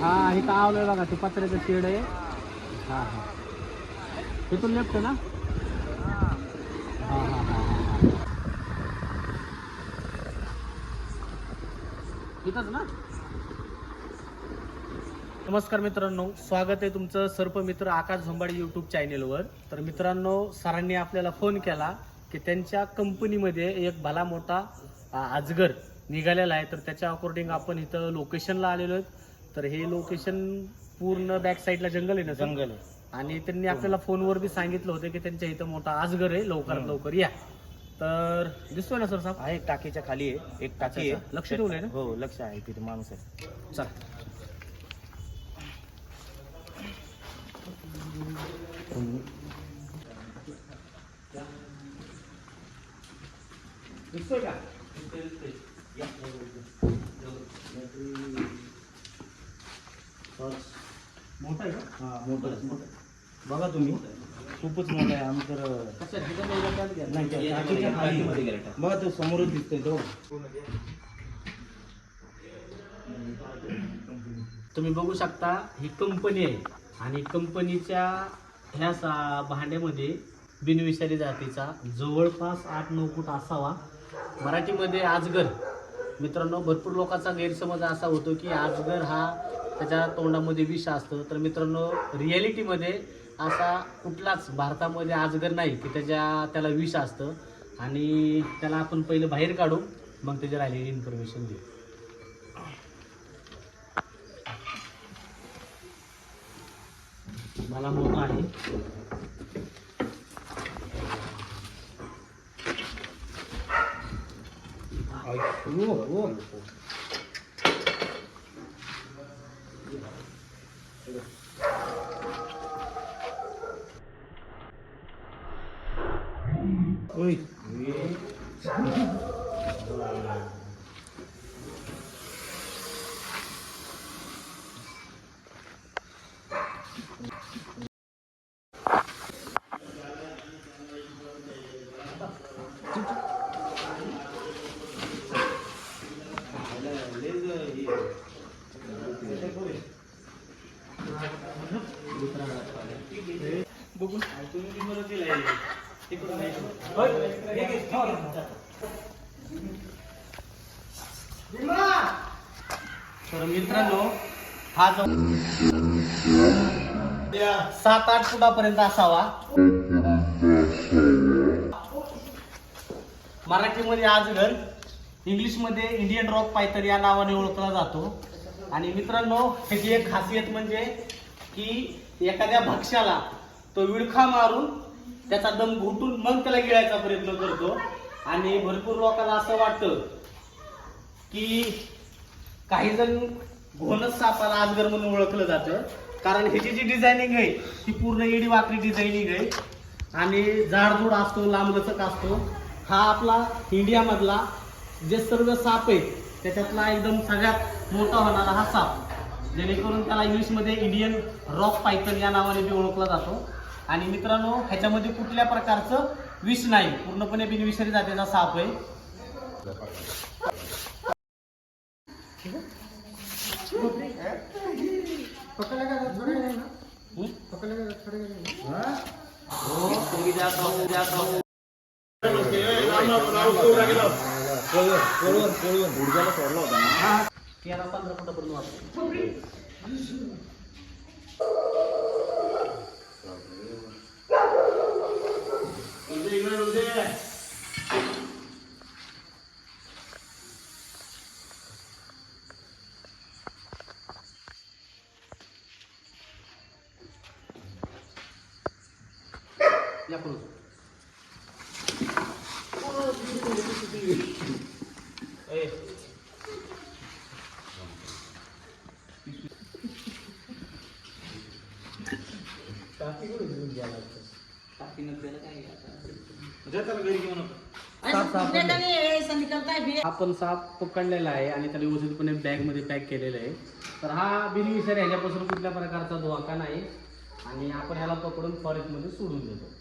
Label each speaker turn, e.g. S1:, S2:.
S1: हा इथं आवलं बघा ते पत्र्याचं शेड आहे. हा हा. तिथून लेफ्ट ना? हा हा हा हा इथंच ना? नमस्कार मित्रांनो स्वागत आहे तुमचं सर्पमित्र आकाश झोंबाडी यूट्यूब चॅनेलवर तर मित्रांनो सरांनी आपल्याला फोन केला की त्यांच्या कंपनीमध्ये एक भला मोठा अजगर निघालेला आहे. तर त्याच्या अकॉर्डिंग आपण इथं लोकेशनला आलेलो आहेत. तर हे लोकेशन पूर्ण बॅक साईडला जंगल आहे ना सर?
S2: जंगल आहे.
S1: आणि त्यांनी आपल्याला फोनवर बी सांगितलं होतं की त्यांच्या इथं मोठा अजगर आहे लवकरात लवकर या. तर दिसतोय ना सर साहेब
S2: आहे टाकीच्या खाली आहे एक टाकी
S1: अच्छा,
S2: आहे.
S1: लक्ष ठेवलंय ना?
S2: हो लक्ष आहे तिथे माणूस आहे.
S1: चला. दिसतोय का? मोठा आहे का?
S2: हा मोठं आहे. बघा तुम्ही. खूपच मोठं आहे. आम्ही तर. नाही टाकीच्या खाली आहे. बघा तो समोरच दिसतोय तो.
S1: तुम्ही बघू शकता ही कंपनी आहे. आणि कंपनीच्या ह्या सा भांड्यामध्ये बिनविषारी जातीचा जवळपास आठ नऊ फूट असावा. मराठीमध्ये आजगर. मित्रांनो भरपूर लोकांचा गैरसमज असा होतो की आजगर हा त्याच्या तोंडामध्ये विष असतं. तर मित्रांनो रिॲलिटीमध्ये असा कुठलाच भारतामध्ये आजगर नाही की त्याच्या त्याला विष असतं. आणि त्याला आपण पहिलं बाहेर काढू मग त्याची राहिलेली इन्फॉर्मेशन देऊ. मला मोठा आहे.
S2: Uy.
S1: Uy. तर मित्रांनो हा जो सात आठ फुटापर्यंत असावा. मराठीमध्ये आजगर इंग्लिशमध्ये इंडियन रॉक पायथर या नावाने ओळखला जातो. आणि मित्रांनो ह्याची एक खासियत म्हणजे की एखाद्या भक्ष्याला तो विळखा मारून त्याचा दम घुटून मग त्याला गिळायचा प्रयत्न करतो. आणि भरपूर लोकांना असं वाटतं की काही जण घोणच सापाला आजगर म्हणून ओळखलं जातं. कारण ह्याची जी डिझायनिंग आहे ती पूर्ण इडी वाकडी डिझायनिंग आहे. आणि जाडजूड असतो लांबलचक असतो. हा आपला इंडियामधला जे सर्व साप आहेत त्याच्यातला एकदम सगळ्यात मोठा होणारा हा साप जेणेकरून त्याला इंग्लिशमध्ये इंडियन रॉक पायथन या नावाने बी ओळखला जातो. आणि मित्रांनो ह्याच्यामध्ये कुठल्या प्रकारचं विष नाही पूर्णपणे बिनविषारी जातीचा साप आहे. तेरा पंधरा फुटापर्यंत वाचतो या पुढं. आपण साप पकडलेला आहे आणि त्याला व्यवस्थितपणे बॅगमध्ये पॅक केलेलं आहे. तर हा बिनविषारी ह्याच्यापासून कुठल्या प्रकारचा धोका नाही. आणि आपण ह्याला पकडून फॉरेस्टमध्ये सोडून देतो.